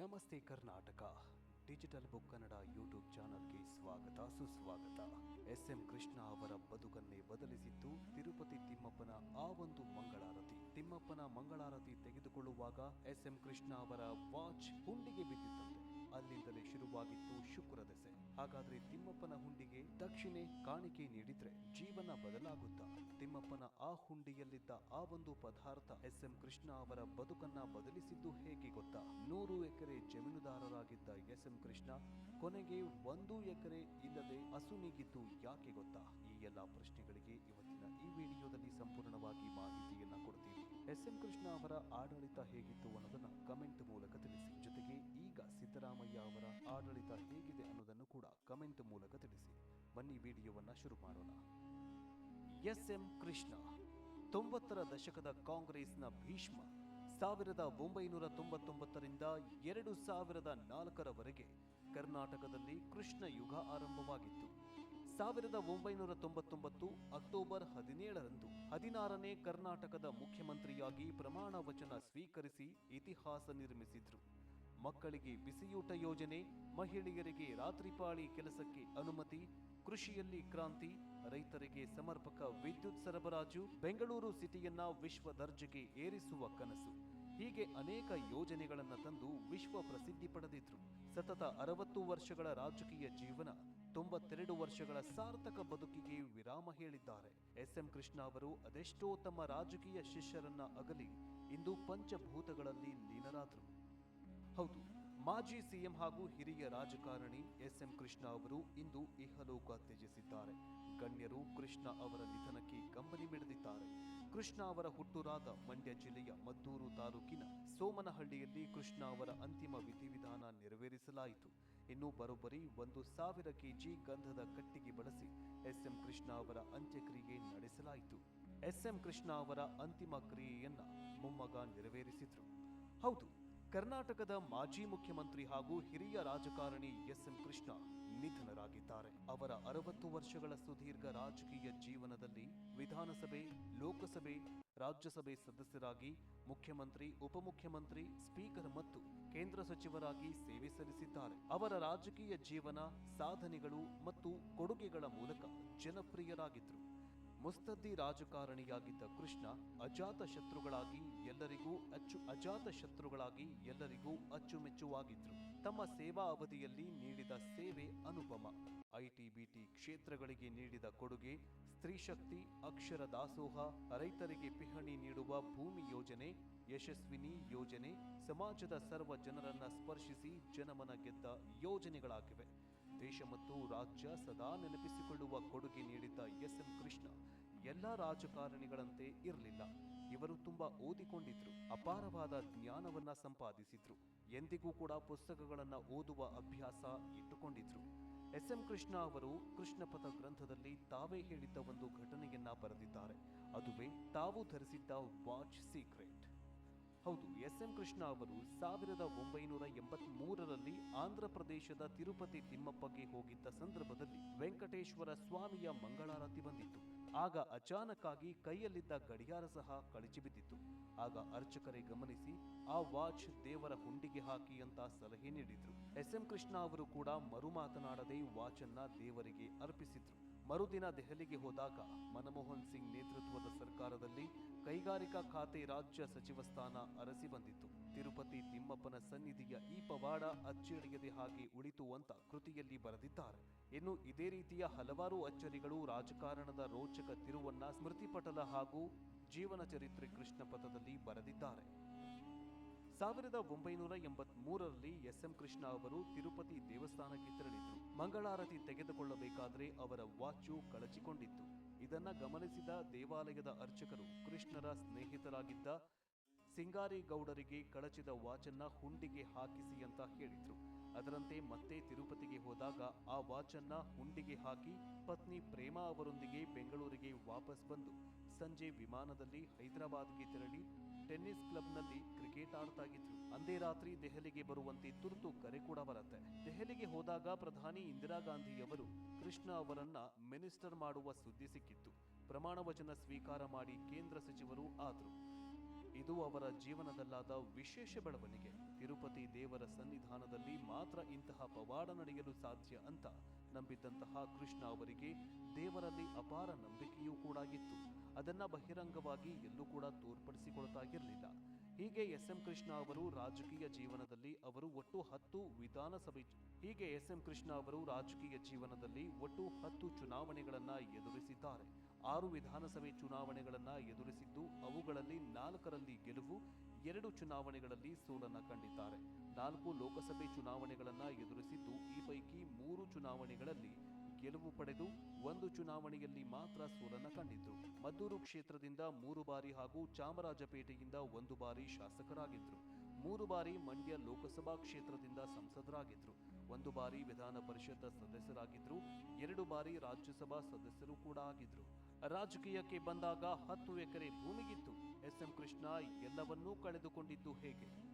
ನಮಸ್ತೆ Karnataka. Digital book Kannada YouTube ಚಾನಲ್ಗೆ ಸ್ವಾಗತ, ಸುಸ್ವಾಗತ. ಎಸ್ ಎಂ ಕೃಷ್ಣ ಅವರ ಬದುಕನ್ನೇ ಬದಲಿಸಿದ್ದು ತಿರುಪತಿ ತಿಮ್ಮಪ್ಪನ ಆ ಒಂದು ಮಂಗಳಾರತಿ. ತಿಮ್ಮಪ್ಪನ ಮಂಗಳಾರತಿ ತೆಗೆದುಕೊಳ್ಳುವಾಗ ಎಸ್ ಎಂ ಕೃಷ್ಣ ಅವರ ವಾಚ್ ಹುಂಡಿಗೆ ಬಿದ್ದಿತ್ತಂತೆ ಅಲ್ಲಿಂದಲೇ ಶುರುವಾಗಿತ್ತು ಶುಕ್ರ ದೆಸೆ. ಹಾಗಾದ್ರೆ ತಿಮ್ಮಪ್ಪನ ಹುಂಡಿಗೆ ದಕ್ಷಿಣೆ ಕಾಣಿಕೆ ನೀಡಿದ್ರೆ ಜೀವನ ಬದಲಾಗುತ್ತಾ? ತಿಮ್ಮಪ್ಪನ ಆ ಹುಂಡಿಯಲ್ಲಿದ್ದ ಆ ಒಂದು ಪದಾರ್ಥ ಎಸ್ ಎಂ ಕೃಷ್ಣ ಅವರ ಬದುಕನ್ನ ಬದಲಿಸಿದ್ದು ಹೇಗೆ ಗೊತ್ತಾ? ನೂರು ಎಕರೆ ಜಮೀನುದಾರರಾಗಿದ್ದ ಎಸ್ ಎಂ ಕೃಷ್ಣ, ಕೊನೆಗೆ ಒಂದು ಎಕರೆ ಇಲ್ಲದೆ ಅಸುನೀಗಿದ್ದು ಯಾಕೆ ಗೊತ್ತಾ? ಈ ಎಲ್ಲ ಪ್ರಶ್ನೆಗಳಿಗೆ ಇವತ್ತಿನ ಈ ವಿಡಿಯೋದಲ್ಲಿ ಸಂಪೂರ್ಣವಾಗಿ ಮಾಹಿತಿಯನ್ನ ಕೊಡ್ತೀವಿ ಎಸ್ ಎಂ ಕೃಷ್ಣ ಅವರ ಆಡಳಿತ ಹೇಗಿತ್ತು ಅನ್ನೋದನ್ನ ಕಮೆಂಟ್ ಮೂಲಕ ತಿಳಿಸಿ. ಜೊತೆಗೆ ಈಗ ಸಿದ್ದರಾಮಯ್ಯ ಅವರ ಆಡಳಿತ ಹೇಗಿದೆ ಅನ್ನೋದನ್ನು ಕೂಡ ಕಮೆಂಟ್ ಮೂಲಕ ತಿಳಿಸಿ. ಬನ್ನಿ ವಿಡಿಯೋವನ್ನ ಶುರು ಮಾಡೋಣ. ಎಸ್ ಎಂ ಕೃಷ್ಣ, ತೊಂಬತ್ತರ ದಶಕದ ಕಾಂಗ್ರೆಸ್ನ ಭೀಷ್ಮ ಸಾವಿರದ ಒಂಬೈನೂರ ತೊಂಬತ್ತೊಂಬತ್ತರಿಂದ ಎರಡು ಸಾವಿರದ ನಾಲ್ಕರವರೆಗೆ ಕರ್ನಾಟಕದಲ್ಲಿ ಕೃಷ್ಣ ಯುಗ ಆರಂಭವಾಗಿತ್ತು. ಸಾವಿರದ ಒಂಬೈನೂರ ತೊಂಬತ್ತೊಂಬತ್ತು ಅಕ್ಟೋಬರ್ ಹದಿನೇಳರಂದು ಹದಿನಾರನೇ ಕರ್ನಾಟಕದ ಮುಖ್ಯಮಂತ್ರಿಯಾಗಿ ಪ್ರಮಾಣ ವಚನ ಸ್ವೀಕರಿಸಿ ಇತಿಹಾಸ ನಿರ್ಮಿಸಿದ್ರು. ಮಕ್ಕಳಿಗೆ ಬಿಸಿಯೂಟ ಯೋಜನೆ, ಮಹಿಳೆಯರಿಗೆ ರಾತ್ರಿಪಾಳಿ ಕೆಲಸಕ್ಕೆ ಅನುಮತಿ, ಕೃಷಿಯಲ್ಲಿ ಕ್ರಾಂತಿ, ರೈತರಿಗೆ ಸಮರ್ಪಕ ವಿದ್ಯುತ್ ಸರಬರಾಜು, ಬೆಂಗಳೂರು ಸಿಟಿಯನ್ನ ವಿಶ್ವ ದರ್ಜೆಗೆ ಏರಿಸುವ ಕನಸು. ಹೀಗೆ ಅನೇಕ ಯೋಜನೆಗಳನ್ನು ತಂದು ವಿಶ್ವ ಪ್ರಸಿದ್ಧಿ ಪಡೆದಿದ್ರು. ಸತತ ಅರವತ್ತು ವರ್ಷಗಳ ರಾಜಕೀಯ ಜೀವನ, ತೊಂಬತ್ತೆರಡು ವರ್ಷಗಳ ಸಾರ್ಥಕ ಬದುಕಿಗೆ ವಿರಾಮ ಹೇಳಿದ್ದಾರೆ. ಎಸ್ ಎಂ ಕೃಷ್ಣ ಅವರು ಅದೆಷ್ಟೋ ತಮ್ಮ ರಾಜಕೀಯ ಶಿಷ್ಯರನ್ನ ಅಗಲಿ ಇಂದು ಪಂಚಭೂತಗಳಲ್ಲಿ ಲೀನರಾದರು. ಹೌದು, ಮಾಜಿ ಸಿಎಂ ಹಾಗೂ ಹಿರಿಯ ರಾಜಕಾರಣಿ ಎಸ್ ಎಂ ಕೃಷ್ಣ ಅವರು ಇಂದು ಇಹಲೋಕ ತ್ಯಜಿಸಿದ್ದಾರೆ. ಗಣ್ಯರು ಕೃಷ್ಣ ಅವರ ನಿಧನಕ್ಕೆ ಕಂಬನಿ ಮಿಡಿದಿದ್ದಾರೆ. ಕೃಷ್ಣ ಅವರ ಹುಟ್ಟೂರಾದ ಮಂಡ್ಯ ಜಿಲ್ಲೆಯ ಮದ್ದೂರು ತಾಲೂಕಿನ ಸೋಮನಹಳ್ಳಿಯಲ್ಲಿ ಕೃಷ್ಣ ಅವರ ಅಂತಿಮ ವಿಧಿವಿಧಾನ ನೆರವೇರಿಸಲಾಯಿತು. ಇನ್ನು ಬರೋಬ್ಬರಿ ಒಂದು ಸಾವಿರ ಕೆಜಿ ಗಂಧದ ಕಟ್ಟಿಗೆ ಬಳಸಿ ಎಸ್ಎಂ ಕೃಷ್ಣ ಅವರ ಅಂತ್ಯಕ್ರಿಯೆ ನಡೆಸಲಾಯಿತು. ಎಸ್ಎಂ ಕೃಷ್ಣ ಅವರ ಅಂತಿಮ ಕ್ರಿಯೆಯನ್ನ ಮೊಮ್ಮಗ ನೆರವೇರಿಸಿದ್ರು. ಹೌದು, ಕರ್ನಾಟಕದ ಮಾಜಿ ಮುಖ್ಯಮಂತ್ರಿ ಹಾಗೂ ಹಿರಿಯ ರಾಜಕಾರಣಿ ಎಸ್ ಎಂ ಕೃಷ್ಣ ನಿಧನರಾಗಿದ್ದಾರೆ. ಅವರ ಅರವತ್ತು ವರ್ಷಗಳ ಸುದೀರ್ಘ ರಾಜಕೀಯ ಜೀವನದಲ್ಲಿ ವಿಧಾನಸಭೆ, ಲೋಕಸಭೆ, ರಾಜ್ಯಸಭೆ ಸದಸ್ಯರಾಗಿ ಮುಖ್ಯಮಂತ್ರಿ, ಉಪಮುಖ್ಯಮಂತ್ರಿ, ಸ್ಪೀಕರ್ ಮತ್ತು ಕೇಂದ್ರ ಸಚಿವರಾಗಿ ಸೇವೆ ಸಲ್ಲಿಸಿದ್ದಾರೆ. ಅವರ ರಾಜಕೀಯ ಜೀವನ, ಸಾಧನೆಗಳು ಮತ್ತು ಕೊಡುಗೆಗಳ ಮೂಲಕ ಜನಪ್ರಿಯರಾಗಿದ್ದರು ಮುಸ್ತದ್ದಿ ರಾಜಕಾರಣಿಯಾಗಿದ್ದ ಕೃಷ್ಣ ಅಜಾತ ಶತ್ರುಗಳಾಗಿ ಎಲ್ಲರಿಗೂ ಅಚ್ಚು, ಅಜಾತ ಶತ್ರುಗಳಾಗಿ ಎಲ್ಲರಿಗೂ ಅಚ್ಚುಮೆಚ್ಚುವಾಗಿದ್ರು. ತಮ್ಮ ಸೇವಾ ಅವಧಿಯಲ್ಲಿ ನೀಡಿದ ಕ್ಷೇತ್ರಗಳಿಗೆ ನೀಡಿದ ಕೊಡುಗೆ ಸ್ತ್ರೀಶಕ್ತಿ ಅಕ್ಷರ ದಾಸೋಹ, ರೈತರಿಗೆ ಪಿಹಣಿ ನೀಡುವ ಭೂಮಿ ಯೋಜನೆ, ಯಶಸ್ವಿನಿ ಯೋಜನೆ, ಸಮಾಜದ ಸರ್ವ ಜನರನ್ನ ಸ್ಪರ್ಶಿಸಿ ಜನಮನ ಗೆದ್ದ ಯೋಜನೆಗಳಾಗಿವೆ. ದೇಶ ಮತ್ತು ರಾಜ್ಯ ಸದಾ ನೆನಪಿಸಿಕೊಳ್ಳುವ ಕೊಡುಗೆ ನೀಡಿದ್ದ ಎಸ್ ಎಂ ಕೃಷ್ಣ, ಎಲ್ಲ ರಾಜಕಾರಣಿಗಳಂತೆ ಇರಲಿಲ್ಲ. ಇವರು ತುಂಬಾ ಓದಿಕೊಂಡಿದ್ರು, ಅಪಾರವಾದ ಜ್ಞಾನವನ್ನ ಸಂಪಾದಿಸಿದ್ರು. ಎಂದಿಗೂ ಕೂಡ ಪುಸ್ತಕಗಳನ್ನ ಓದುವ ಅಭ್ಯಾಸ ಇಟ್ಟುಕೊಂಡಿದ್ರು. ಎಸ್ ಎಂ ಕೃಷ್ಣ ಅವರು ಕೃಷ್ಣಪಥ ಗ್ರಂಥದಲ್ಲಿ ತಾವೇ ಹೇಳಿದ್ದ ಒಂದು ಘಟನೆಯನ್ನ ಬರೆದಿದ್ದಾರೆ. ಅದುವೇ ತಾವು ಧರಿಸಿದ್ದ ವಾಚ್ ಸೀಕ್ರೆಟ್. ಹೌದು ಎಸ್ ಎಂ ಕೃಷ್ಣ ಅವರು ಸಾವಿರದ ಒಂಬೈನೂರ ಎಂಬತ್ ಮೂರರಲ್ಲಿ ಆಂಧ್ರ ಪ್ರದೇಶದ ತಿರುಪತಿ ತಿಮ್ಮಪ್ಪಗೆ ಹೋಗಿದ್ದ ಸಂದರ್ಭದಲ್ಲಿ ವೆಂಕಟೇಶ್ವರ ಸ್ವಾಮಿಯ ಮಂಗಳಾರತಿ ಬಂದಿತ್ತು. ಆಗ ಅಚಾನಕ್ಕಾಗಿ ಕೈಯಲ್ಲಿದ್ದ ಗಡಿಯಾರ ಸಹ ಕಳಚಿ ಬಿದ್ದಿತ್ತು ಆಗ ಅರ್ಚಕರೇ ಗಮನಿಸಿ, ಆ ವಾಚ್ ದೇವರ ಹುಂಡಿಗೆ ಹಾಕಿ ಅಂತ ಸಲಹೆ ನೀಡಿದ್ರು. ಎಸ್ ಎಂ ಕೃಷ್ಣ ಅವರು ಕೂಡ ಮರು ಮಾತನಾಡದೆ ವಾಚ್ ಅನ್ನ ದೇವರಿಗೆ ಅರ್ಪಿಸಿದ್ರು. ಮರುದಿನ ದೆಹಲಿಗೆ ಹೋದಾಗ ಮನಮೋಹನ್ ಸಿಂಗ್ ನೇತೃತ್ವದ ಸರ್ಕಾರದಲ್ಲಿ ಕೈಗಾರಿಕಾ ಖಾತೆ ರಾಜ್ಯ ಸಚಿವ ಸ್ಥಾನ ಅರಸಿ ಬಂದಿತ್ತು. ತಿರುಪತಿ ತಿಮ್ಮಪ್ಪನ ಸನ್ನಿಧಿಯ ಈ ಪವಾಡ ಅಚ್ಚಳಿಯದೆ ಹಾಗೆ ಉಳಿತು ಅಂತ ಕೃತಿಯಲ್ಲಿ ಬರೆದಿದ್ದಾರೆ. ಇನ್ನು ಇದೇ ರೀತಿಯ ಹಲವಾರು ಅಚ್ಚರಿಗಳು ರಾಜಕಾರಣದ ರೋಚಕ ತಿರುವನ್ನ ಸ್ಮೃತಿಪಟಲ ಹಾಗೂ ಜೀವನ ಚರಿತ್ರೆ ಕೃಷ್ಣ ಪಥದಲ್ಲಿ ಬರೆದಿದ್ದಾರೆ. ಸಾವಿರದ ಒಂಬೈನೂರ ಎಂಬತ್ ಮೂರರಲ್ಲಿ ಎಸ್ ಎಂ ಕೃಷ್ಣ ಅವರು ತಿರುಪತಿ ದೇವಸ್ಥಾನಕ್ಕೆ ತೆರಳಿದ್ರು. ಮಂಗಳಾರತಿ ತೆಗೆದುಕೊಳ್ಳಬೇಕಾದ್ರೆ ಅವರ ವಾಚು ಕಳಚಿಕೊಂಡಿತ್ತು. ಇದನ್ನ ಗಮನಿಸಿದ ದೇವಾಲಯದ ಅರ್ಚಕರು ಕೃಷ್ಣರ ಸ್ನೇಹಿತರಾಗಿದ್ದ ಸಿಂಗಾರಿ ಗೌಡರಿಗೆ ಕಳಚಿದ ವಾಚನ್ನ ಹುಂಡಿಗೆ ಹಾಕಿಸಿ ಅಂತ ಹೇಳಿದ್ರು. ಅದರಂತೆ ಮತ್ತೆ ತಿರುಪತಿಗೆ ಹೋದಾಗ ಆ ವಾಚನ್ನ ಹುಂಡಿಗೆ ಹಾಕಿ ಪತ್ನಿ ಪ್ರೇಮಾ ಅವರೊಂದಿಗೆ ಬೆಂಗಳೂರಿಗೆ ವಾಪಸ್ ಬಂದು ಸಂಜೆ ವಿಮಾನದಲ್ಲಿ ಹೈದರಾಬಾದ್ಗೆ ತೆರಳಿ ಟೆನ್ನಿಸ್ ಕ್ಲಬ್ನಲ್ಲಿ ಕ್ರಿಕೆಟ್ ಆಡ್ತಾ ಇದ್ರು ಅಂದೇ ರಾತ್ರಿ ದೆಹಲಿಗೆ ಬರುವಂತೆ ತುರ್ತು ಕರೆ ಕೂಡ ಬರುತ್ತೆ. ದೆಹಲಿಗೆ ಹೋದಾಗ ಪ್ರಧಾನಿ ಇಂದಿರಾ ಗಾಂಧಿಯವರು ಕೃಷ್ಣ ಅವರನ್ನ ಮಿನಿಸ್ಟರ್ ಮಾಡುವ ಸುದ್ದಿ ಸಿಕ್ಕಿತ್ತು. ಪ್ರಮಾಣ ವಚನ ಸ್ವೀಕಾರ ಮಾಡಿ ಕೇಂದ್ರ ಸಚಿವರು ಆದ್ರು. ಇದು ಅವರ ಜೀವನದಲ್ಲಾದ ವಿಶೇಷ ಬೆಳವಣಿಗೆ. ತಿರುಪತಿ ದೇವರ ಸನ್ನಿಧಾನದಲ್ಲಿ ಮಾತ್ರ ಇಂತಹ ಪವಾಡ ನಡೆಯಲು ಸಾಧ್ಯ ಅಂತ ನಂಬಿದ್ದಂತಹ ಕೃಷ್ಣ ಅವರಿಗೆ ದೇವರಲ್ಲಿ ಅಪಾರ ನಂಬಿಕೆಯೂ ಕೂಡ ಇತ್ತು. ಅದನ್ನ ಬಹಿರಂಗವಾಗಿ ಎಲ್ಲೂ ಕೂಡ ತೋರ್ಪಡಿಸಿಕೊಳ್ತಾ ಇರಲಿಲ್ಲ ಹೀಗೆ ಎಸ್ ಎಂ ಕೃಷ್ಣ ಅವರು ರಾಜಕೀಯ ಜೀವನದಲ್ಲಿ ಅವರು ಒಟ್ಟು ಹತ್ತು ವಿಧಾನಸಭೆ ಹೀಗೆ ಎಸ್ ಎಂ ಕೃಷ್ಣ ಅವರು ರಾಜಕೀಯ ಜೀವನದಲ್ಲಿ ಒಟ್ಟು ಹತ್ತು ಚುನಾವಣೆಗಳನ್ನ ಎದುರಿಸಿದ್ದಾರೆ. ಆರು ವಿಧಾನಸಭೆ ಚುನಾವಣೆಗಳನ್ನ ಎದುರಿಸಿದ್ದು ಅವುಗಳಲ್ಲಿ ನಾಲ್ಕರಲ್ಲಿ ಗೆಲುವು, ಎರಡು ಚುನಾವಣೆಗಳಲ್ಲಿ ಸೋಲನ್ನ ಕಂಡಿದ್ದಾರೆ. ನಾಲ್ಕು ಲೋಕಸಭೆ ಚುನಾವಣೆಗಳನ್ನು ಎದುರಿಸಿದ್ದು ಈ ಪೈಕಿ ಮೂರು ಚುನಾವಣೆಗಳಲ್ಲಿ ಗೆಲುವು ಪಡೆದು ಒಂದು ಚುನಾವಣೆಯಲ್ಲಿ ಮಾತ್ರ ಸೋಲನ್ನ ಕಂಡಿದ್ರು. ಮದ್ದೂರು ಕ್ಷೇತ್ರದಿಂದ ಮೂರು ಬಾರಿ ಹಾಗೂ ಚಾಮರಾಜಪೇಟೆಯಿಂದ ಒಂದು ಬಾರಿ ಶಾಸಕರಾಗಿದ್ರು. ಮೂರು ಬಾರಿ ಮಂಡ್ಯ ಲೋಕಸಭಾ ಕ್ಷೇತ್ರದಿಂದ ಸಂಸದರಾಗಿದ್ರು. ಒಂದು ಬಾರಿ ವಿಧಾನ ಪರಿಷತ್ ಸದಸ್ಯರಾಗಿದ್ರು. ಎರಡು ಬಾರಿ ರಾಜ್ಯಸಭಾ ಸದಸ್ಯರು ಕೂಡ ಆಗಿದ್ರು. ರಾಜಕೀಯಕ್ಕೆ ಬಂದಾಗ ಹತ್ತು ಎಕರೆ ಭೂಮಿಗಿತ್ತು. ಎಸ್ ಎಂ ಕೃಷ್ಣ ಎಲ್ಲವನ್ನೂ ಕಳೆದುಕೊಂಡಿದ್ದು ಹೇಗೆ?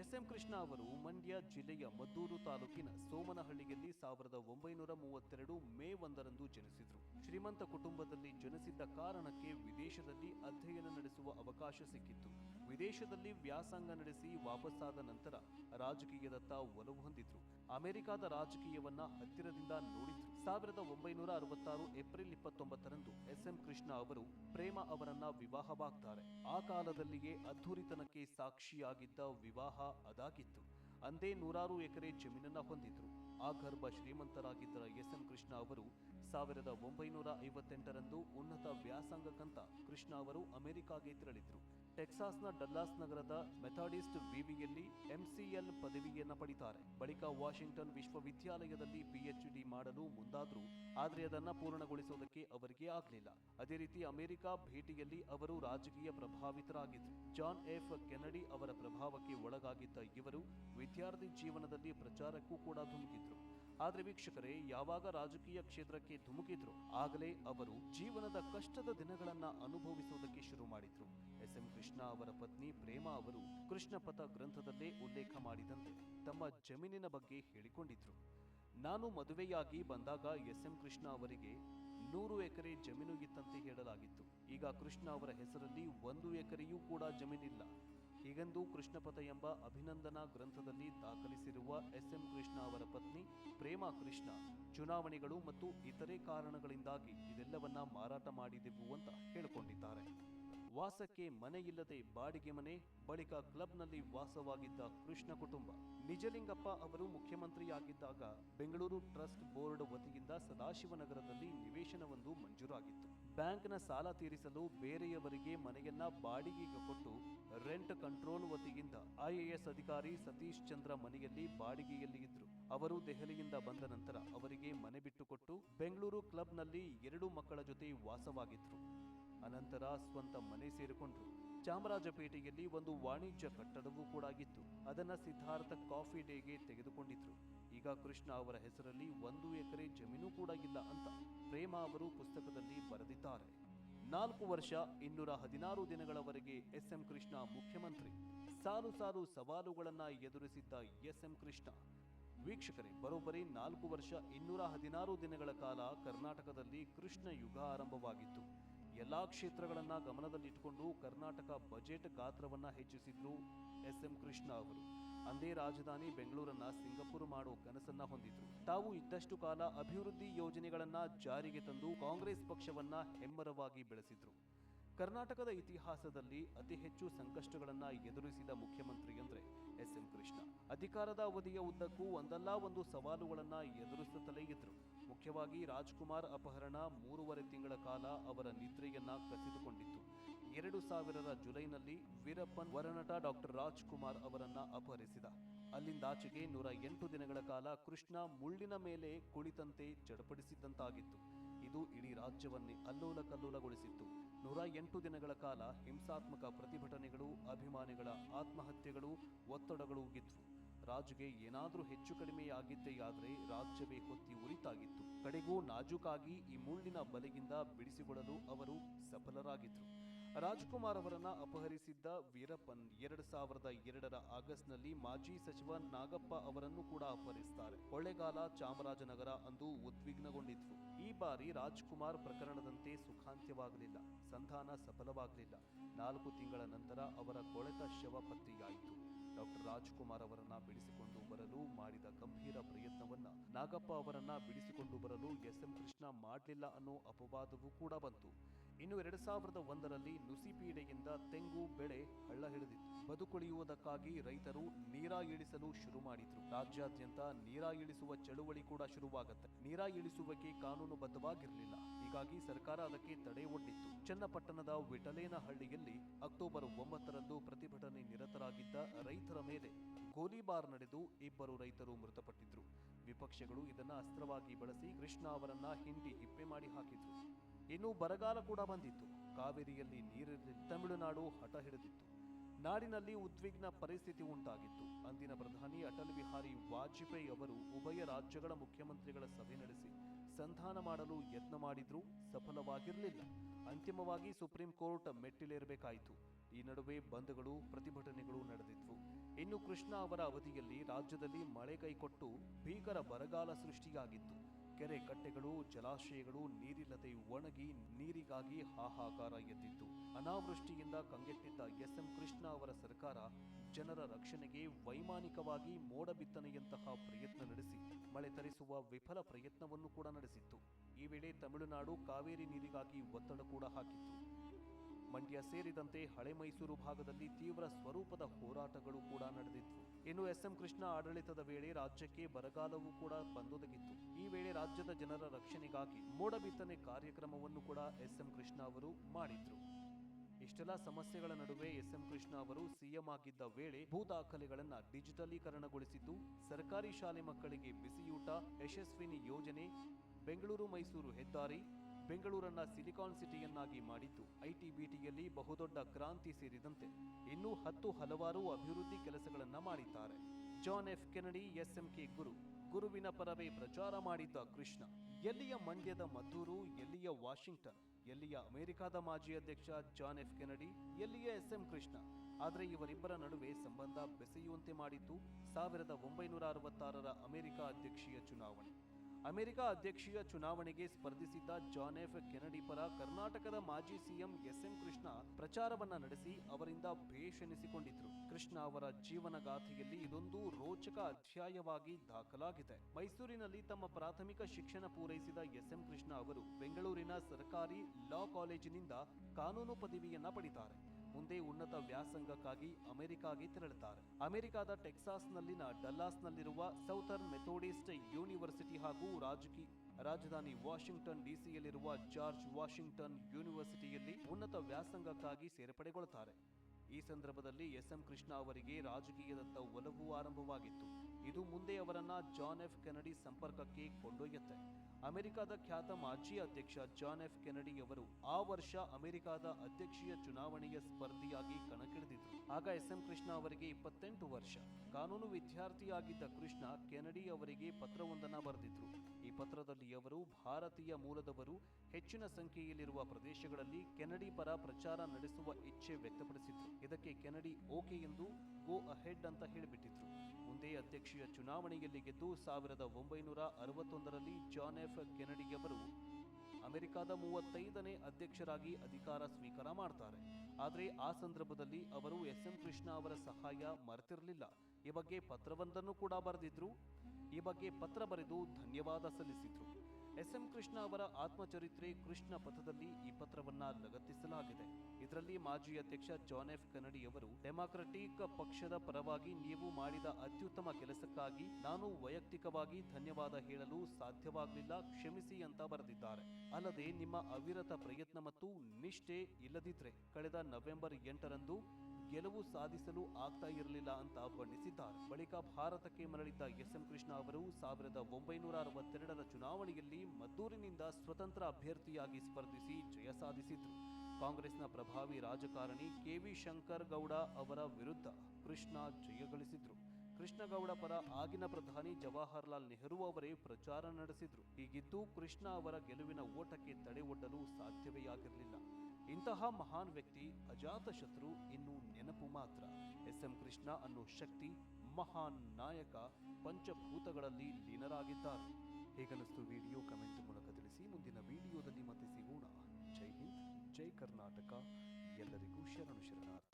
ಎಸ್ ಎಂ ಕೃಷ್ಣ ಅವರು ಮಂಡ್ಯ ಜಿಲ್ಲೆಯ ಮದ್ದೂರು ತಾಲೂಕಿನ ಸೋಮನಹಳ್ಳಿಯಲ್ಲಿ ಸಾವಿರದ ಒಂಬೈನೂರ ಮೂವತ್ತೆರಡು ಮೇ ಒಂದರಂದು ಜನಿಸಿದರು. ಶ್ರೀಮಂತ ಕುಟುಂಬದಲ್ಲಿ ಜನಿಸಿದ್ದ ಕಾರಣಕ್ಕೆ ವಿದೇಶದಲ್ಲಿ ಅಧ್ಯಯನ ನಡೆಸುವ ಅವಕಾಶ ಸಿಕ್ಕಿತ್ತು. ವಿದೇಶದಲ್ಲಿ ವ್ಯಾಸಂಗ ನಡೆಸಿ ವಾಪಸ್ಸಾದ ನಂತರ ರಾಜಕೀಯದತ್ತ ಒಲವು ಹೊಂದಿದ್ರು. ಅಮೆರಿಕದ ರಾಜಕೀಯವನ್ನ ಹತ್ತಿರದಿಂದ ನೋಡಿದ್ರು. ಸಾವಿರದ ಒಂಬೈನೂರ ಅರವತ್ತಾರು ಏಪ್ರಿಲ್ ಇಪ್ಪತ್ತೊಂಬತ್ತರಂದು ಎಸ್ ಎಂ ಕೃಷ್ಣ ಅವರು ಪ್ರೇಮ ಅವರನ್ನ ವಿವಾಹವಾಗ್ತಾರೆ. ಆ ಕಾಲದಲ್ಲಿಯೇ ಅದ್ಧೂರಿತನಕ್ಕೆ ಸಾಕ್ಷಿಯಾಗಿದ್ದ ವಿವಾಹ ಅದಾಗಿತ್ತು. ಅಂದೇ ನೂರಾರು ಎಕರೆ ಜಮೀನನ್ನ ಹೊಂದಿದ್ರು. ಆ ಗರ್ಭ ಶ್ರೀಮಂತರಾಗಿದ್ದ ಎಸ್ ಎಂ ಕೃಷ್ಣ ಅವರು ಸಾವಿರದ ಒಂಬೈನೂರ ಐವತ್ತೆಂಟರಂದು ಉನ್ನತ ವ್ಯಾಸಂಗಕ್ಕಂತ ಕೃಷ್ಣ ಅವರು ಅಮೆರಿಕಾಗೆ ತೆರಳಿದ್ರು. ಟೆಕ್ಸಾಸ್ನ ಡಲ್ಲಾಸ್ ನಗರದ ಮೆಥಾಡಿಸ್ಟ್ ವಿವಿಯಲ್ಲಿ ಎಂಸಿಎಲ್ ಪದವಿಯನ್ನು ಪಡಿತಾರೆ. ಬಳಿಕ ವಾಷಿಂಗ್ಟನ್ ವಿಶ್ವವಿದ್ಯಾಲಯದಲ್ಲಿ ಪಿಎಚ್ಡಿ ಮಾಡಲು ಮುಂದಾದರು. ಆದರೆ ಅದನ್ನು ಪೂರ್ಣಗೊಳಿಸುವುದಕ್ಕೆ ಅವರಿಗೆ ಆಗಲಿಲ್ಲ. ಅದೇ ರೀತಿ ಅಮೆರಿಕ ಭೇಟಿಯಲ್ಲಿ ಅವರು ರಾಜಕೀಯ ಪ್ರಭಾವಿತರಾಗಿದ್ದರು ಜಾನ್ ಎಫ್. ಕೆನಡಿ ಅವರ ಪ್ರಭಾವಕ್ಕೆ ಒಳಗಾಗಿದ್ದ ಇವರು ವಿದ್ಯಾರ್ಥಿ ಜೀವನದಲ್ಲಿ ಪ್ರಚಾರಕ್ಕೂ ಕೂಡ ಧುಮುಕಿದ್ರು. ಆದರೆ ವೀಕ್ಷಕರೇ, ಯಾವಾಗ ರಾಜಕೀಯ ಕ್ಷೇತ್ರಕ್ಕೆ ಧುಮುಕಿದ್ರು, ಆಗಲೇ ಅವರು ಜೀವನದ ಕಷ್ಟದ ದಿನಗಳನ್ನು ಅನುಭವಿಸುವುದಕ್ಕೆ ಶುರು ಮಾಡಿದ್ರು. ಎಸ್ ಎಂ ಕೃಷ್ಣ ಅವರ ಪತ್ನಿ ಪ್ರೇಮ ಅವರು ಕೃಷ್ಣ ಪಥ ಗ್ರಂಥದಲ್ಲೇ ಉಲ್ಲೇಖ ಮಾಡಿದಂತೆ ತಮ್ಮ ಜಮೀನಿನ ಬಗ್ಗೆ ಹೇಳಿಕೊಂಡಿದ್ರು. ನಾನು ಮದುವೆಯಾಗಿ ಬಂದಾಗ ಎಸ್ ಎಂ ಕೃಷ್ಣ ಅವರಿಗೆ ನೂರು ಎಕರೆ ಜಮೀನು ಇತ್ತಂತೆ ಹೇಳಲಾಗಿತ್ತು. ಈಗ ಕೃಷ್ಣ ಅವರ ಹೆಸರಲ್ಲಿ ಒಂದು ಎಕರೆಯೂ ಕೂಡ ಜಮೀನಿಲ್ಲ. ಹೀಗೆಂದು ಕೃಷ್ಣಪಥ ಎಂಬ ಅಭಿನಂದನಾ ಗ್ರಂಥದಲ್ಲಿ ದಾಖಲಿಸಿರುವ ಎಸ್ ಎಂ ಕೃಷ್ಣ ಅವರ ಪತ್ನಿ ಪ್ರೇಮಾ ಕೃಷ್ಣ ಚುನಾವಣೆಗಳು ಮತ್ತು ಇತರೆ ಕಾರಣಗಳಿಂದಾಗಿ ಇದೆಲ್ಲವನ್ನ ಮಾರಾಟ ಮಾಡಿದೆವು ಅಂತ ಹೇಳಿಕೊಂಡಿದ್ದಾರೆ. ವಾಸಕ್ಕೆ ಮನೆಯಿಲ್ಲದೆ ಬಾಡಿಗೆ ಮನೆ, ಬಳಿಕ ಕ್ಲಬ್ನಲ್ಲಿ ವಾಸವಾಗಿದ್ದ ಕೃಷ್ಣ ಕುಟುಂಬ. ನಿಜಲಿಂಗಪ್ಪ ಅವರು ಮುಖ್ಯಮಂತ್ರಿಯಾಗಿದ್ದಾಗ ಬೆಂಗಳೂರು ಟ್ರಸ್ಟ್ ಬೋರ್ಡ್ ವತಿಯಿಂದ ಸದಾಶಿವನಗರದಲ್ಲಿ ನಿವೇಶನವೊಂದು ಮಂಜೂರಾಗಿತ್ತು. ಬ್ಯಾಂಕ್ನ ಸಾಲ ತೀರಿಸಲು ಬೇರೆಯವರಿಗೆ ಮನೆಯನ್ನ ಬಾಡಿಗೆಗೆ ಕೊಟ್ಟು ರೆಂಟ್ ಕಂಟ್ರೋಲ್ ವತಿಯಿಂದ ಐಎಎಸ್ ಅಧಿಕಾರಿ ಸತೀಶ್ ಚಂದ್ರ ಮನೆಯಲ್ಲಿ ಬಾಡಿಗೆಯಲ್ಲಿ ಇದ್ರು. ಅವರು ದೆಹಲಿಯಿಂದ ಬಂದ ನಂತರ ಅವರಿಗೆ ಮನೆ ಬಿಟ್ಟುಕೊಟ್ಟು ಬೆಂಗಳೂರು ಕ್ಲಬ್ನಲ್ಲಿ ಎರಡು ಮಕ್ಕಳ ಜೊತೆ ವಾಸವಾಗಿದ್ರು. ಅನಂತರ ಸ್ವಂತ ಮನೆ ಸೇರಿಕೊಂಡ್ರು. ಚಾಮರಾಜಪೇಟೆಯಲ್ಲಿ ಒಂದು ವಾಣಿಜ್ಯ ಕಟ್ಟಡವೂ ಕೂಡ ಆಗಿತ್ತು. ಅದನ್ನ ಸಿದ್ಧಾರ್ಥ ಕಾಫಿ ಡೇಗೆ ತೆಗೆದುಕೊಂಡಿದ್ರು. ಈಗ ಕೃಷ್ಣ ಅವರ ಹೆಸರಲ್ಲಿ ಒಂದು ಎಕರೆ ಜಮೀನು ಕೂಡ ಇಲ್ಲ ಅಂತ ಪ್ರೇಮ ಅವರು ಪುಸ್ತಕದಲ್ಲಿ ಬರೆದಿದ್ದಾರೆ. ನಾಲ್ಕು ವರ್ಷ ಇನ್ನೂರ ಹದಿನಾರು ದಿನಗಳವರೆಗೆ ಎಸ್ ಎಂ ಕೃಷ್ಣ ಮುಖ್ಯಮಂತ್ರಿ. ಸಾಲು ಸಾಲು ಸವಾಲುಗಳನ್ನ ಎದುರಿಸಿದ್ದ ಎಸ್ ಎಂ ಕೃಷ್ಣ. ವೀಕ್ಷಕರೇ, ಬರೋಬ್ಬರಿ ನಾಲ್ಕು ವರ್ಷ ಇನ್ನೂರ ಹದಿನಾರು ದಿನಗಳ ಕಾಲ ಕರ್ನಾಟಕದಲ್ಲಿ ಕೃಷ್ಣ ಯುಗ ಆರಂಭವಾಗಿತ್ತು. ಎಲ್ಲಾ ಕ್ಷೇತ್ರಗಳನ್ನ ಗಮನದಲ್ಲಿಟ್ಟುಕೊಂಡು ಕರ್ನಾಟಕ ಬಜೆಟ್ ಗಾತ್ರವನ್ನ ಹೆಚ್ಚಿಸಿದ್ರು ಎಸ್ ಎಂ ಕೃಷ್ಣ ಅವರು. ಅಂದೇ ರಾಜಧಾನಿ ಬೆಂಗಳೂರನ್ನ ಸಿಂಗಾಪುರ ಮಾಡೋ ಕನಸನ್ನ ಹೊಂದಿದ್ರು. ತಾವು ಇದ್ದಷ್ಟು ಕಾಲ ಅಭಿವೃದ್ಧಿ ಯೋಜನೆಗಳನ್ನ ಜಾರಿಗೆ ತಂದು ಕಾಂಗ್ರೆಸ್ ಪಕ್ಷವನ್ನ ಹೆಮ್ಮರವಾಗಿ ಬೆಳೆಸಿದ್ರು. ಕರ್ನಾಟಕದ ಇತಿಹಾಸದಲ್ಲಿ ಅತಿ ಹೆಚ್ಚು ಸಂಕಷ್ಟಗಳನ್ನ ಎದುರಿಸಿದ ಮುಖ್ಯಮಂತ್ರಿ ಅಂದ್ರೆ ಎಸ್ ಎಂ ಕೃಷ್ಣ. ಅಧಿಕಾರದ ಅವಧಿಯ ಉದ್ದಕ್ಕೂ ಒಂದಲ್ಲ ಒಂದು ಸವಾಲುಗಳನ್ನ ಎದುರಿಸುತ್ತಲೇ ಇದ್ರು. ಮುಖ್ಯವಾಗಿ ರಾಜ್ಕುಮಾರ್ ಅಪಹರಣ ಮೂರುವರೆ ತಿಂಗಳ ಕಾಲ ಅವರ ನಿದ್ರೆಯನ್ನ ಕಸಿದುಕೊಂಡಿತ್ತು. ಎರಡು ಸಾವಿರದ ಜುಲೈನಲ್ಲಿ ವೀರಪ್ಪನ್ ವರನಟ ಡಾಕ್ಟರ್ ರಾಜ್ಕುಮಾರ್ ಅವರನ್ನ ಅಪಹರಿಸಿದ. ಅಲ್ಲಿಂದಾಚೆಗೆ ನೂರ ಎಂಟು ದಿನಗಳ ಕಾಲ ಕೃಷ್ಣ ಮುಳ್ಳಿನ ಮೇಲೆ ಕುಳಿತಂತೆ ಚಡಪಡಿಸಿದ್ದಂತಾಗಿತ್ತು ಇದು ಇಡೀ ರಾಜ್ಯವನ್ನೇ ಅಲ್ಲೋಲ ಕಲ್ಲೋಲಗೊಳಿಸಿತ್ತು ನೂರ ಎಂಟು ದಿನಗಳ ಕಾಲ ಹಿಂಸಾತ್ಮಕ ಪ್ರತಿಭಟನೆಗಳು, ಅಭಿಮಾನಿಗಳ ಆತ್ಮಹತ್ಯೆಗಳು, ಒತ್ತಡಗಳು ಇದ್ವು ರಾಜುಗೆ ಏನಾದರೂ ಹೆಚ್ಚು ಕಡಿಮೆಯಾಗಿದ್ದೆಯಾದರೆ ರಾಜ್ಯವೇ ಹೊತ್ತಿ ಉರಿತಾಗಿತ್ತು. ಕಡೆಗೂ ನಾಜೂಕಾಗಿ ಈ ಮುಳ್ಳಿನ ಬಲೆಯಿಂದ ಬಿಡಿಸಿಕೊಳ್ಳಲು ಅವರು ಸಫಲರಾಗಿದ್ರು. ರಾಜ್ಕುಮಾರ್ ಅವರನ್ನ ಅಪಹರಿಸಿದ್ದ ವೀರಪ್ಪನ್ ಎರಡ್ ಸಾವಿರದ ಎರಡರ ಆಗಸ್ಟ್ನಲ್ಲಿ ಮಾಜಿ ಸಚಿವ ನಾಗಪ್ಪ ಅವರನ್ನು ಕೂಡ ಅಪಹರಿಸುತ್ತಾರೆ ಕೊಳ್ಳೆಗಾಲ ಚಾಮರಾಜನಗರ ಅಂದು ಉದ್ವಿಗ್ನಗೊಂಡಿದ್ವು ಈ ಬಾರಿ ರಾಜ್ಕುಮಾರ್ ಪ್ರಕರಣದಂತೆ ಸುಖಾಂತ್ಯವಾಗಲಿಲ್ಲ. ಸಂಧಾನ ಸಫಲವಾಗಲಿಲ್ಲ. ನಾಲ್ಕು ತಿಂಗಳ ನಂತರ ಅವರ ಕೊಳೆತ ಶವ ಪತ್ತೆಯಾಯಿತು ಡಾಕ್ಟರ್ ರಾಜ್ಕುಮಾರ್ ಅವರನ್ನ ಬಿಡಿಸಿಕೊಂಡು ಬರಲು ಮಾಡಿದ ಗಂಭೀರ ಪ್ರಯತ್ನವನ್ನ ನಾಗಪ್ಪ ಅವರನ್ನ ಬಿಡಿಸಿಕೊಂಡು ಬರಲು ಎಸ್ ಎಂ ಕೃಷ್ಣ ಮಾಡಲಿಲ್ಲ ಅನ್ನೋ ಅಪವಾದವೂ ಕೂಡ ಬಂತು. ಇನ್ನು ಎರಡ್ ಸಾವಿರದ ಒಂದರಲ್ಲಿ ನುಸಿಪೀಡೆಯಿಂದ ತೆಂಗು, ಬೆಳೆ ಹಳ್ಳ ಹಿಡಿದಿತ್ತು. ಬದುಕುಳಿಯುವುದಕ್ಕಾಗಿ ರೈತರು ನೀರ ಇಳಿಸಲು ಶುರು ಮಾಡಿದ್ರು. ರಾಜ್ಯಾದ್ಯಂತ ನೀರ ಇಳಿಸುವ ಚಳುವಳಿ ಕೂಡ ಶುರುವಾಗತ್ತೆ. ನೀರ ಇಳಿಸುವಿಕೆ ಕಾನೂನುಬದ್ಧವಾಗಿರಲಿಲ್ಲ. ಹೀಗಾಗಿ ಸರ್ಕಾರ ಅದಕ್ಕೆ ತಡೆ ಒಡ್ಡಿತ್ತು. ಚನ್ನಪಟ್ಟಣದ ವಿಟಲೇನಹಳ್ಳಿಯಲ್ಲಿ ಅಕ್ಟೋಬರ್ ಒಂಬತ್ತರಂದು ಪ್ರತಿಭಟನೆ ನಿರತರಾಗಿದ್ದ ರೈತರ ಮೇಲೆ ಗೋಲಿಬಾರ್ ನಡೆದು ಇಬ್ಬರು ರೈತರು ಮೃತಪಟ್ಟಿದ್ರು. ವಿಪಕ್ಷಗಳು ಇದನ್ನ ಅಸ್ತ್ರವಾಗಿ ಬಳಸಿ ಕೃಷ್ಣ ಅವರನ್ನ ಹಿಂಡಿ ಹಿಪ್ಪೆ ಮಾಡಿ ಹಾಕಿದ್ರು. ಇನ್ನು ಬರಗಾಲ ಕೂಡ ಬಂದಿತ್ತು. ಕಾವೇರಿಯಲ್ಲಿ ನೀರಿರಲಿಲ್ಲ ತಮಿಳುನಾಡು ಹಠ ಹಿಡಿದಿತ್ತು. ನಾಡಿನಲ್ಲಿ ಉದ್ವಿಗ್ನ ಪರಿಸ್ಥಿತಿ ಉಂಟಾಗಿತ್ತು. ಅಂದಿನ ಪ್ರಧಾನಿ ಅಟಲ್ ಬಿಹಾರಿ ವಾಜಪೇಯಿ ಅವರು ಉಭಯ ರಾಜ್ಯಗಳ ಮುಖ್ಯಮಂತ್ರಿಗಳ ಸಭೆ ನಡೆಸಿ ಸಂಧಾನ ಮಾಡಲು ಯತ್ನ ಮಾಡಿದ್ರೂ ಸಫಲವಾಗಿರಲಿಲ್ಲ. ಅಂತಿಮವಾಗಿ ಸುಪ್ರೀಂ ಕೋರ್ಟ್ ಮೆಟ್ಟಿಲೇರಬೇಕಾಯಿತು. ಈ ನಡುವೆ ಬಂದ್ಗಳು, ಪ್ರತಿಭಟನೆಗಳು ನಡೆದಿದ್ವು. ಇನ್ನು ಕೃಷ್ಣ ಅವರ ಅವಧಿಯಲ್ಲಿ ರಾಜ್ಯದಲ್ಲಿ ಮಳೆ ಕೈಕೊಟ್ಟು ಭೀಕರ ಬರಗಾಲ ಸೃಷ್ಟಿಯಾಗಿತ್ತು. ಕೆರೆ ಕಟ್ಟೆಗಳು, ಜಲಾಶಯಗಳು ನೀರಿಲ್ಲದೆ ಒಣಗಿ ನೀರಿಗಾಗಿ ಹಾಹಾಕಾರ ಎದ್ದಿತ್ತು. ಅನಾವೃಷ್ಟಿಯಿಂದ ಕಂಗೆಟ್ಟಿದ್ದ ಎಸ್ ಎಂ ಕೃಷ್ಣ ಅವರ ಸರ್ಕಾರ ಜನರ ರಕ್ಷಣೆಗೆ ವೈಮಾನಿಕವಾಗಿ ಮೋಡ ಬಿತ್ತನೆಯಂತಹ ಪ್ರಯತ್ನ ನಡೆಸಿ, ಮಳೆ ತರಿಸುವ ವಿಫಲ ಪ್ರಯತ್ನವನ್ನು ಕೂಡ ನಡೆಸಿತ್ತು. ಈ ವೇಳೆ ತಮಿಳುನಾಡು ಕಾವೇರಿ ನೀರಿಗಾಗಿ ಒತ್ತಡ ಕೂಡ ಹಾಕಿತ್ತು. ಮಂಡ್ಯ ಸೇರಿದಂತೆ ಹಳೆ ಮೈಸೂರು ಭಾಗದಲ್ಲಿ ತೀವ್ರ ಸ್ವರೂಪದ ಹೋರಾಟಗಳು ಕೂಡ ನಡೆದಿತ್ತು. ಇನ್ನು ಎಸ್ಎಂ ಕೃಷ್ಣ ಆಡಳಿತದ ವೇಳೆ ರಾಜ್ಯಕ್ಕೆ ಬರಗಾಲವೂ ಕೂಡ ಬಂದೊದಗಿತ್ತು. ಈ ವೇಳೆ ರಾಜ್ಯದ ಜನರ ರಕ್ಷಣೆಗಾಗಿ ಮೋಡ ಬಿತ್ತನೆ ಕಾರ್ಯಕ್ರಮವನ್ನು ಕೂಡ ಎಸ್ಎಂ ಕೃಷ್ಣ ಅವರು ಮಾಡಿದ್ರು. ಇಷ್ಟೆಲ್ಲ ಸಮಸ್ಯೆಗಳ ನಡುವೆ ಎಸ್ ಎಂ ಕೃಷ್ಣ ಅವರು ಸಿಎಂ ಆಗಿದ್ದ ವೇಳೆ ಭೂ ದಾಖಲೆಗಳನ್ನು ಡಿಜಿಟಲೀಕರಣಗೊಳಿಸಿದ್ದು, ಸರ್ಕಾರಿ ಶಾಲೆ ಮಕ್ಕಳಿಗೆ ಬಿಸಿಯೂಟ, ಯಶಸ್ವಿನಿ ಯೋಜನೆ, ಬೆಂಗಳೂರು ಮೈಸೂರು ಹೆದ್ದಾರಿ, ಬೆಂಗಳೂರನ್ನ ಸಿಲಿಕಾನ್ ಸಿಟಿಯನ್ನಾಗಿ ಮಾಡಿದ್ದು ಐಟಿ ಬಿಟಿಯಲ್ಲಿ ಬಹುದೊಡ್ಡ ಕ್ರಾಂತಿ ಸೇರಿದಂತೆ ಇನ್ನೂ ಹತ್ತು ಹಲವಾರು ಅಭಿವೃದ್ಧಿ ಕೆಲಸಗಳನ್ನು ಮಾಡಿದ್ದಾರೆ. John F. ಕೆನಡಿ, ಎಸ್ಎಂಕೆ ಗುರು. ಗುರುವಿನ ಪರವೇ ಪ್ರಚಾರ ಮಾಡಿದ್ದ ಕೃಷ್ಣ, ಎಲ್ಲಿಯ ಮಂಡ್ಯದ ಮದ್ದೂರು, ಎಲ್ಲಿಯ ವಾಷಿಂಗ್ಟನ್, ಎಲ್ಲಿಯ ಅಮೆರಿಕದ ಮಾಜಿ ಅಧ್ಯಕ್ಷ ಜಾನ್ ಎಫ್ ಕೆನಡಿ, ಎಲ್ಲಿಯ ಎಸ್ ಎಂ ಕೃಷ್ಣ. ಆದರೆ ಇವರಿಬ್ಬರ ನಡುವೆ ಸಂಬಂಧ ಬೆಸೆಯುವಂತೆ ಮಾಡಿದ್ದು ಸಾವಿರದ ಒಂಬೈನೂರ ಅರವತ್ತಾರರ ಅಮೆರಿಕ ಅಧ್ಯಕ್ಷೀಯ ಚುನಾವಣೆ. ಅಮೆರಿಕ ಅಧ್ಯಕ್ಷೀಯ ಚುನಾವಣೆಗೆ ಸ್ಪರ್ಧಿಸಿದ್ದ ಜಾನ್ ಎಫ್ ಕೆನಡಿ ಪರ ಕರ್ನಾಟಕದ ಮಾಜಿ ಸಿಎಂ ಎಸ್ ಎಂ ಕೃಷ್ಣ ಪ್ರಚಾರವನ್ನ ನಡೆಸಿ ಅವರಿಂದ ಭೇಷೆನಿಸಿಕೊಂಡಿದ್ರು ಕೃಷ್ಣ ಅವರ ಜೀವನಗಾಥೆಯಲ್ಲಿ ಇದೊಂದು ರೋಚಕ ಅಧ್ಯಾಯವಾಗಿ ದಾಖಲಾಗಿದೆ. ಮೈಸೂರಿನಲ್ಲಿ ತಮ್ಮ ಪ್ರಾಥಮಿಕ ಶಿಕ್ಷಣ ಪೂರೈಸಿದ ಎಸ್ ಎಂ ಕೃಷ್ಣ ಅವರು ಬೆಂಗಳೂರಿನ ಸರ್ಕಾರಿ ಲಾ ಕಾಲೇಜಿನಿಂದ ಕಾನೂನು ಪದವಿಯನ್ನ ಪಡಿತಾರೆ. ಮುಂದೆ ಉನ್ನತ ವ್ಯಾಸಂಗಕ್ಕಾಗಿ ಅಮೆರಿಕಾಗೆ ತೆರಳುತ್ತಾರೆ. ಅಮೆರಿಕದ ಟೆಕ್ಸಾಸ್ನಲ್ಲಿನ ಡಲ್ಲಾಸ್ನಲ್ಲಿರುವ ಸೌಥರ್ನ್ ಮೆಥೋಡಿಸ್ಟ್ ಯೂನಿವರ್ಸಿಟಿ ಹಾಗೂ ರಾಜಕೀಯ ರಾಜಧಾನಿ ವಾಷಿಂಗ್ಟನ್ ಡಿಸಿಯಲ್ಲಿರುವ ಜಾರ್ಜ್ ವಾಷಿಂಗ್ಟನ್ ಯೂನಿವರ್ಸಿಟಿಯಲ್ಲಿ ಉನ್ನತ ವ್ಯಾಸಂಗಕ್ಕಾಗಿ ಸೇರ್ಪಡೆಗೊಳ್ಳುತ್ತಾರೆ. ಈ ಸಂದರ್ಭದಲ್ಲಿ ಎಸ್. ಎಂ. ಕೃಷ್ಣ ಅವರಿಗೆ ರಾಜಕೀಯದತ್ತ ಒಲವು ಆರಂಭವಾಗಿತ್ತು. ಇದು ಮುಂದೆ ಅವರನ್ನ ಜಾನ್ ಎಫ್. ಕೆನಡಿ ಸಂಪರ್ಕಕ್ಕೆ ಕೊಂಡೊಯ್ಯುತ್ತೆ. ಅಮೆರಿಕದ ಖ್ಯಾತ ಮಾಜಿ ಅಧ್ಯಕ್ಷ ಜಾನ್ ಎಫ್ ಕೆನಡಿ ಅವರು ಆ ವರ್ಷ ಅಮೆರಿಕದ ಅಧ್ಯಕ್ಷೀಯ ಚುನಾವಣೆಯ ಸ್ಪರ್ಧಿಯಾಗಿ ಕಣಕ್ಕಿಳಿದಿದ್ದರು ಆಗ ಎಸ್ ಎಂ ಕೃಷ್ಣ ಅವರಿಗೆ ಇಪ್ಪತ್ತೆಂಟು ವರ್ಷ. ಕಾನೂನು ವಿದ್ಯಾರ್ಥಿಯಾಗಿದ್ದ ಕೃಷ್ಣ ಕೆನಡಿ ಅವರಿಗೆ ಪತ್ರವೊಂದನ್ನು ಬರೆದಿದ್ರು. ಈ ಪತ್ರದಲ್ಲಿ ಅವರು, ಭಾರತೀಯ ಮೂಲದವರು ಹೆಚ್ಚಿನ ಸಂಖ್ಯೆಯಲ್ಲಿರುವ ಪ್ರದೇಶಗಳಲ್ಲಿ ಕೆನಡಿ ಪರ ಪ್ರಚಾರ ನಡೆಸುವ ಇಚ್ಛೆ ವ್ಯಕ್ತಪಡಿಸಿದ್ರು. ಇದಕ್ಕೆ ಕೆನಡಿ ಓಕೆ ಎಂದು ಗೋ ಅಹೆಡ್ ಅಂತ ಹೇಳಿಬಿಟ್ಟಿದ್ರು. ಮುಂದೆ ಅಧ್ಯಕ್ಷೀಯ ಚುನಾವಣೆಯಲ್ಲಿ ಗೆದ್ದು ಸಾವಿರದ ಒಂಬೈನೂರ ಅರವತ್ತೊಂದರಲ್ಲಿ ಜಾನ್ ಎಫ್. ಕೆನಡಿಯವರು ಅಮೆರಿಕದ ಮೂವತ್ತೈದನೇ ಅಧ್ಯಕ್ಷರಾಗಿ ಅಧಿಕಾರ ಸ್ವೀಕಾರ ಮಾಡ್ತಾರೆ. ಆದರೆ ಆ ಸಂದರ್ಭದಲ್ಲಿ ಅವರು ಎಸ್. ಎಂ. ಕೃಷ್ಣ ಅವರ ಸಹಾಯ ಮರೆತಿರಲಿಲ್ಲ. ಈ ಬಗ್ಗೆ ಪತ್ರವೊಂದನ್ನು ಕೂಡ ಬರೆದಿದ್ರು. ಈ ಬಗ್ಗೆ ಪತ್ರ ಬರೆದು ಧನ್ಯವಾದ ಸಲ್ಲಿಸಿದ್ರು. ಎಸ್. ಎಂ. ಕೃಷ್ಣ ಅವರ ಆತ್ಮಚರಿತ್ರೆ ಕೃಷ್ಣ ಪಥದಲ್ಲಿ ಈ ಪತ್ರವನ್ನ ಲಗತ್ತಿಸಲಾಗಿದೆ. ಇದರಲ್ಲಿ ಮಾಜಿ ಅಧ್ಯಕ್ಷ ಜಾನ್ ಎಫ್ ಕನ್ನಡಿಯವರು, ಡೆಮಾಕ್ರೆಟಿಕ್ ಪಕ್ಷದ ಪರವಾಗಿ ನೀವು ಮಾಡಿದ ಅತ್ಯುತ್ತಮ ಕೆಲಸಕ್ಕಾಗಿ ನಾನು ವೈಯಕ್ತಿಕವಾಗಿ ಧನ್ಯವಾದ ಹೇಳಲು ಸಾಧ್ಯವಾಗಲಿಲ್ಲ, ಕ್ಷಮಿಸಿ ಅಂತ ಬರೆದಿದ್ದಾರೆ. ಅಲ್ಲದೆ ನಿಮ್ಮ ಅವಿರತ ಪ್ರಯತ್ನ ಮತ್ತು ನಿಷ್ಠೆ ಇಲ್ಲದಿದ್ರೆ ಕಳೆದ ನವೆಂಬರ್ ಎಂಟರಂದು ಗೆಲುವು ಸಾಧಿಸಲು ಆಗ್ತಾ ಇರಲಿಲ್ಲ ಅಂತ ಬಣ್ಣಿಸಿದ್ದಾರೆ. ಬಳಿಕ ಭಾರತಕ್ಕೆ ಮರಳಿದ್ದ ಎಸ್ ಎಂ ಕೃಷ್ಣ ಅವರು ಸಾವಿರದ ಒಂಬೈನೂರ ಅರವತ್ತೆರಡರ ಚುನಾವಣೆಯಲ್ಲಿ ಮದ್ದೂರಿನಿಂದ ಸ್ವತಂತ್ರ ಅಭ್ಯರ್ಥಿಯಾಗಿ ಸ್ಪರ್ಧಿಸಿ ಜಯ ಸಾಧಿಸಿದ್ರು. ಕಾಂಗ್ರೆಸ್ನ ಪ್ರಭಾವಿ ರಾಜಕಾರಣಿ ಕೆವಿ ಶಂಕರ್ ಗೌಡ ಅವರ ವಿರುದ್ಧ ಕೃಷ್ಣ ಜಯಗಳಿಸಿದ್ರು ಕೃಷ್ಣಗೌಡ ಪರ ಆಗಿನ ಪ್ರಧಾನಿ ಜವಾಹರ್ಲಾಲ್ ನೆಹರು ಅವರೇ ಪ್ರಚಾರ ನಡೆಸಿದ್ರು. ಹೀಗಿದ್ದು ಕೃಷ್ಣ ಅವರ ಗೆಲುವಿನ ಓಟಕ್ಕೆ ತಡೆ ಒಡ್ಡಲು ಸಾಧ್ಯವೇ ಆಗಿರಲಿಲ್ಲ. ಇಂತಹ ಮಹಾನ್ ವ್ಯಕ್ತಿ, ಅಜಾತ ಶತ್ರು ಇನ್ನು ನೆನಪು ಮಾತ್ರ. ಎಸ್ ಎಂ ಕೃಷ್ಣ ಅನ್ನೋ ಶಕ್ತಿ ಮಹಾನ್ ನಾಯಕ ಪಂಚಭೂತಗಳಲ್ಲಿ ಲೀನರಾಗಿದ್ದಾರೆ. ಹೇಗನಿಸ್ತು ವಿಡಿಯೋ? ಕಮೆಂಟ್ ಮೂಲಕ ತಿಳಿಸಿ. ಮುಂದಿನ ವಿಡಿಯೋದಲ್ಲಿ ಮತ್ತೆ ಜೈ ಕರ್ನಾಟಕ. ಎಲ್ಲರಿಗೂ ಶರಣು ಶರಣಾರ್ಥಿ.